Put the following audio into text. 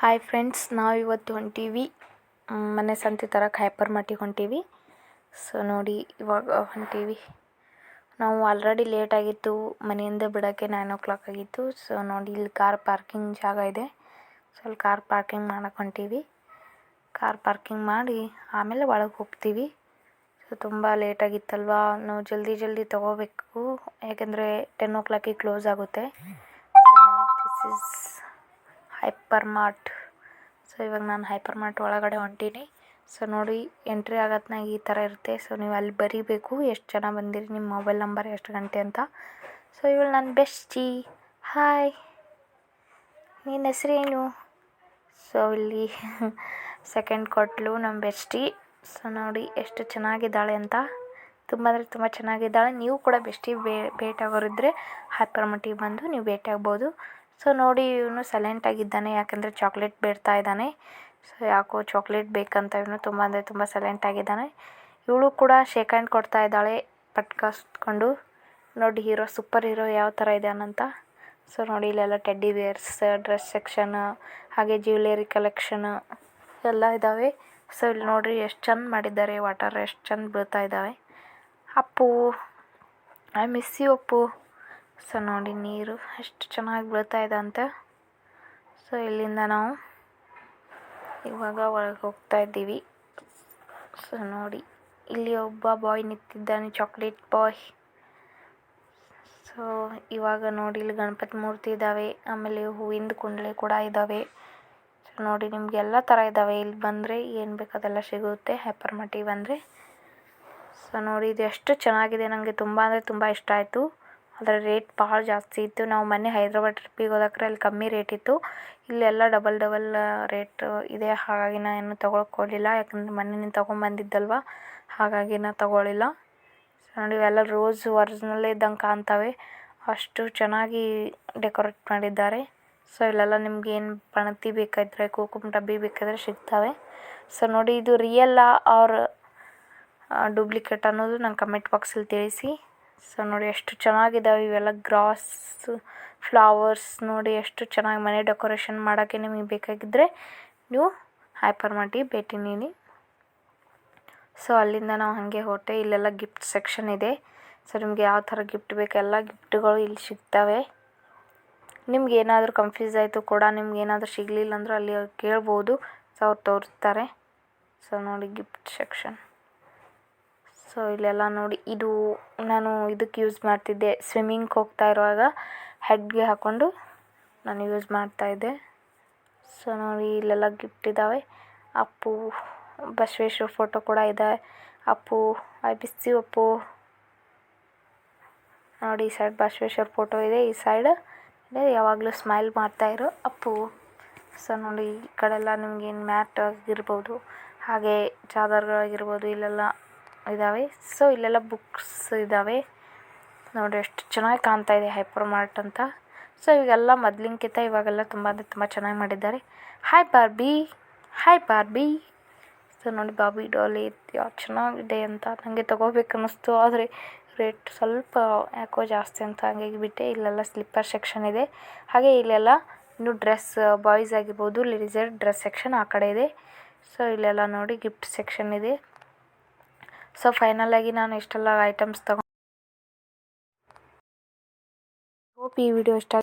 Hi friends ನಾವು ಇವತ್ತು ಹೊಂಟೀವಿ ಮನೆ ಸಂತೆ ಥರ ಹೈಪರ್ ಮಾರ್ಟಿಗೆ ಹೊಂಟೀವಿ. ಸೊ ನೋಡಿ, ಇವಾಗ ಹೊಂಟೀವಿ. ನಾವು ಆಲ್ರೆಡಿ ಲೇಟ್ ಆಗಿತ್ತು, ಮನೆಯಿಂದ ಬಿಡೋಕ್ಕೆ ನೈನ್ ಓ ಕ್ಲಾಕ್ ಆಗಿತ್ತು. ಸೊ ನೋಡಿ, ಇಲ್ಲಿ ಕಾರ್ ಪಾರ್ಕಿಂಗ್ ಜಾಗ ಇದೆ. ಸೊ ಅಲ್ಲಿ ಕಾರ್ ಪಾರ್ಕಿಂಗ್ ಮಾಡಕ್ಕೆ ಹೊಂಟೀವಿ. ಕಾರ್ ಪಾರ್ಕಿಂಗ್ ಮಾಡಿ ಆಮೇಲೆ ಒಳಗೆ ಹೋಗ್ತೀವಿ. ಸೊ ತುಂಬ ಲೇಟ್ ಆಗಿತ್ತಲ್ವಾ? ನಾವು ಜಲ್ದಿ ಜಲ್ದಿ ತೊಗೋಬೇಕು. ಯಾಕೆಂದರೆ ಟೆನ್ ಓ ಕ್ಲಾಕಿಗೆ ಕ್ಲೋಸ್ ಆಗುತ್ತೆ. This is hyper mart so ಇವಾಗ ನಾನು ಹೈಪರ್ ಮಾರ್ಟ್ ಒಳಗಡೆ ಹೊಂಟೀನಿ. ಸೊ ನೋಡಿ ಎಂಟ್ರಿ ಆಗೋದ್ನಾಗ ಈ ಥರ ಇರುತ್ತೆ. ಸೊ ನೀವು ಅಲ್ಲಿ ಬರೀಬೇಕು. ಎಷ್ಟು ಜನ ಬಂದಿರಿ, ನಿಮ್ಮ ಮೊಬೈಲ್ ನಂಬರ್ ಎಷ್ಟು ಗಂಟೆ ಅಂತ. ಸೊ ಇವಳು ನನ್ನ ಬೆಸ್ಟಿ ಹಾಯ್ ನಿನ್ನ ಹೆಸ್ರೇನು ಸೊ ಇಲ್ಲಿ ಸೆಕೆಂಡ್ ಕೊಟ್ಲು ನಮ್ಮ ಬೆಸ್ಟಿ ಸೊ ನೋಡಿ, ಎಷ್ಟು ಚೆನ್ನಾಗಿದ್ದಾಳೆ ಅಂತ. ತುಂಬ ಅಂದರೆ ತುಂಬ ಚೆನ್ನಾಗಿದ್ದಾಳೆ. ನೀವು ಕೂಡ ಬೆಸ್ಟಿ ಭೇಟಿಯಾಗೋರಿದ್ದರೆ ಹೈಪರ್ ಮಟ್ಟಿಗೆ ಬಂದು ನೀವು ಭೇಟಿಯಾಗ್ಬೋದು. ಸೊ ನೋಡಿ ಇವನು ಸೈಲೆಂಟ್ ಆಗಿದ್ದಾನೆ, ಯಾಕಂದರೆ ಚಾಕ್ಲೇಟ್ ಬೇಡ್ತಾ ಇದ್ದಾನೆ. ಸೊ ಯಾಕೋ ಚಾಕ್ಲೇಟ್ ಬೇಕಂತ ಇವನು ತುಂಬ ಅಂದರೆ ತುಂಬ ಸೈಲೆಂಟ್ ಆಗಿದ್ದಾನೆ. ಇವಳು ಕೂಡ ಶೇಕ್ ಹ್ಯಾಂಡ್ ಕೊಡ್ತಾ ಇದ್ದಾಳೆ, ಪಟ್ಕಾಸ್ಕೊಂಡು. ನೋಡಿ ಹೀರೋ ಸೂಪರ್ ಹೀರೋ ಯಾವ ಥರ ಇದ್ದಾನಂತ ಸೊ ನೋಡಿ, ಇಲ್ಲೆಲ್ಲ ಟೆಡ್ಡಿ ಬೇರ್ಸ್ ಡ್ರೆಸ್ ಸೆಕ್ಷನ್ ಹಾಗೆ ಜ್ಯುವೆಲರಿ ಕಲೆಕ್ಷನ್ ಎಲ್ಲ ಇದ್ದಾವೆ. ಸೊ ಇಲ್ಲಿ ನೋಡಿರಿ ಎಷ್ಟು ಚಂದ ಮಾಡಿದ್ದಾರೆ ವಾಟರ್ ಎಷ್ಟು ಚಂದ ಬೀಳ್ತಾ ಇದ್ದಾವೆ. Appu I miss you Appu. So ನೋಡಿ, ನೀರು ಎಷ್ಟು ಚೆನ್ನಾಗಿ ಬೀಳ್ತಾ ಇದೆ ಅಂತ. ಸೊ ಇಲ್ಲಿಂದ ನಾವು ಇವಾಗ ಒಳಗೆ ಹೋಗ್ತಾ ಇದ್ದೀವಿ. ಸೊ ನೋಡಿ, ಇಲ್ಲಿ ಒಬ್ಬ ಬಾಯ್ ನಿಂತಿದ್ದಾನೆ, ಚಾಕ್ಲೇಟ್ ಬಾಯ್. ಸೊ ಇವಾಗ ನೋಡಿ, ಇಲ್ಲಿ ಗಣಪತಿ ಮೂರ್ತಿ ಇದ್ದಾವೆ, ಆಮೇಲೆ ಹೂವಿಂದ ಕುಂಡಲೆ ಕೂಡ ಇದ್ದಾವೆ. ಸೊ ನೋಡಿ, ನಿಮ್ಗೆ ಎಲ್ಲ ಥರ ಇದ್ದಾವೆ. ಇಲ್ಲಿ ಬಂದರೆ ಏನು ಬೇಕು ಅದೆಲ್ಲ ಸಿಗುತ್ತೆ, ಹೈಪರ್ ಮಟ್ಟಿಗೆ ಬಂದರೆ. ಸೊ ನೋಡಿ, ಇದು ಎಷ್ಟು ಚೆನ್ನಾಗಿದೆ ನನಗೆ ತುಂಬ ಅಂದರೆ ತುಂಬ ಇಷ್ಟ ಆಯಿತು. ಅದರ ರೇಟ್ ಭಾಳ ಜಾಸ್ತಿ ಇತ್ತು. ನಾವು ಮೊನ್ನೆ ಹೈದ್ರಾಬಾದ್ ಟ್ರಿಪ್ಪಿಗೆ ಹೋದಕ್ರೆ ಅಲ್ಲಿ ಕಮ್ಮಿ ರೇಟ್ ಇತ್ತು. ಇಲ್ಲೆಲ್ಲ ಡಬಲ್ ಡಬಲ್ ರೇಟ್ ಇದೆ. ಹಾಗಾಗಿ ನಾನು ಏನು ತೊಗೊಳಕ್ಕೆ ಹೋಗಲಿಲ್ಲ. ಯಾಕಂದ್ರೆ ಮೊನ್ನೆ ನೀನು ತೊಗೊಂಬಂದಿದ್ದಲ್ವ ಹಾಗಾಗಿ ನಾನು ತೊಗೊಳಿಲ್ಲ. ನೋಡಿ, ಇವೆಲ್ಲ ರೋಸ್ ಒರಿಜಿನಲ್ಲೇ ಇದ್ದಂಗೆ ಕಾಣ್ತವೆ. ಅಷ್ಟು ಚೆನ್ನಾಗಿ ಡೆಕೋರೇಟ್ ಮಾಡಿದ್ದಾರೆ. ಸೊ, ಇಲ್ಲೆಲ್ಲ ನಿಮ್ಗೆ ಏನು ಪಣತಿ ಬೇಕಾದರೆ, ಕುಂಕುಮ ಡಬ್ಬಿ ಬೇಕಾದರೆ ಸಿಗ್ತವೆ. ಸೊ, ನೋಡಿ, ಇದು ರಿಯಲ್ಲ ಆರ್ ಡೂಪ್ಲಿಕೇಟ್ ಅನ್ನೋದು ನಂಗೆ ಕಮೆಂಟ್ ಬಾಕ್ಸಲ್ಲಿ ತಿಳಿಸಿ. ಸೊ ನೋಡಿ ಎಷ್ಟು ಚೆನ್ನಾಗಿದಾವೆ ಇವೆಲ್ಲ ಗ್ರಾಸ್ ಫ್ಲವರ್ಸ್ ನೋಡಿ ಎಷ್ಟು ಚೆನ್ನಾಗಿ ಮನೆ ಡೆಕೋರೇಷನ್ ಮಾಡೋಕ್ಕೆ ನಿಮಗೆ ಬೇಕಾಗಿದ್ದರೆ ನೀವು ಹೈಪರ್ ಮಾರ್ಟಿಗೆ ಭೇಟಿ ನೀಡಿ. ಸೊ ಅಲ್ಲಿಂದ ನಾವು ಹಾಗೆ ಹೊಟ್ಟೆ ಇಲ್ಲೆಲ್ಲ ಗಿಫ್ಟ್ ಸೆಕ್ಷನ್ ಇದೆ. ಸೊ ನಿಮ್ಗೆ ಯಾವ ಥರ ಗಿಫ್ಟ್ ಬೇಕೆಲ್ಲ ಗಿಫ್ಟ್ಗಳು ಇಲ್ಲಿ ಸಿಗ್ತವೆ. ನಿಮ್ಗೆ ಏನಾದರೂ ಕನ್ಫ್ಯೂಸ್ ಆಯಿತು ಕೂಡ, ನಿಮ್ಗೆ ಏನಾದರೂ ಸಿಗಲಿಲ್ಲ ಅಂದ್ರೆ ಅಲ್ಲಿ ಅವ್ರು ಕೇಳ್ಬೋದು. ಸೊ ಅವ್ರು ತೋರಿಸ್ತಾರೆ. ಸೊ ನೋಡಿ ಗಿಫ್ಟ್ ಸೆಕ್ಷನ್ ಸೊ ಇಲ್ಲೆಲ್ಲ ನೋಡಿ, ಇದು ನಾನು ಇದಕ್ಕೆ ಯೂಸ್ ಮಾಡ್ತಿದ್ದೆ. ಸ್ವಿಮ್ಮಿಂಗ್ ಹೋಗ್ತಾ ಇರುವಾಗ ಹೆಡ್ಗೆ ಹಾಕ್ಕೊಂಡು ನಾನು ಯೂಸ್ ಮಾಡ್ತಾಯಿದ್ದೆ ಸೊ ನೋಡಿ, ಇಲ್ಲೆಲ್ಲ ಗಿಫ್ಟ್ ಇದ್ದಾವೆ ಅಪ್ಪು, ಬಸವೇಶ್ವರ ಫೋಟೋ ಕೂಡ ಇದೆ. ಅಪ್ಪು, ಐ ಬಿಸಿ ಅಪ್ಪು. ನೋಡಿ, ಈ ಸೈಡ್ ಬಸವೇಶ್ವರ ಫೋಟೋ ಇದೆ, ಈ ಸೈಡ್ ಯಾವಾಗಲೂ ಸ್ಮೈಲ್ ಮಾಡ್ತಾಯಿರು ಅಪ್ಪು. ಸೊ ನೋಡಿ, ಈ ಕಡೆಲ್ಲ ನಿಮ್ಗೇನು ಮ್ಯಾಟ್ ಆಗಿರ್ಬೋದು, ಹಾಗೆ ಚಾದರ್ಗಳಾಗಿರ್ಬೋದು ಇಲ್ಲೆಲ್ಲ ಇದ್ದಾವೆ ಸೊ ಇಲ್ಲೆಲ್ಲ ಬುಕ್ಸ್ ಇದ್ದಾವೆ ನೋಡಿ ಎಷ್ಟು ಚೆನ್ನಾಗಿ ಕಾಣ್ತಾ ಇದೆ ಹೈಪರ್ ಮಾರ್ಟ್ ಅಂತ. ಸೊ ಇವಾಗೆಲ್ಲ ಮೊದ್ಲಿನ್ಕಿಂತ ಇವಾಗೆಲ್ಲ ತುಂಬ ಅಂದರೆ ತುಂಬ ಚೆನ್ನಾಗಿ ಮಾಡಿದ್ದಾರೆ. Hi Barbie hi Barbie so ನೋಡಿ ಬಾಬಿ ಡಾಲಿ ಯಾವ ಚೆನ್ನಾಗಿದೆ ಅಂತ. ನನಗೆ ತೊಗೋಬೇಕು ಅನ್ನಿಸ್ತು. ಆದರೆ ರೇಟ್ ಸ್ವಲ್ಪ ಯಾಕೋ ಜಾಸ್ತಿ ಅಂತ ಹಂಗಾಗಿ ಬಿಟ್ಟೆ ಇಲ್ಲೆಲ್ಲ ಸ್ಲಿಪ್ಪರ್ ಸೆಕ್ಷನ್ ಇದೆ. ಹಾಗೆ ಇಲ್ಲೆಲ್ಲ ಇನ್ನು ಡ್ರೆಸ್ ಬಾಯ್ಸ್ ಆಗಿರ್ಬೋದು ಲೇಡೀಸರ್ ಡ್ರೆಸ್ ಸೆಕ್ಷನ್ ಆ ಕಡೆ ಇದೆ. ಸೊ ಇಲ್ಲೆಲ್ಲ ನೋಡಿ ಗಿಫ್ಟ್ ಸೆಕ್ಷನ್ ಇದೆ. ಸೊ ಫೈನಲಾಗಿ ನಾನು ಇಷ್ಟೆಲ್ಲ ಐಟಮ್ಸ್ ತಗೊಂಡು ಹೋಪ್ ಈ ವಿಡಿಯೋ ಇಷ್ಟ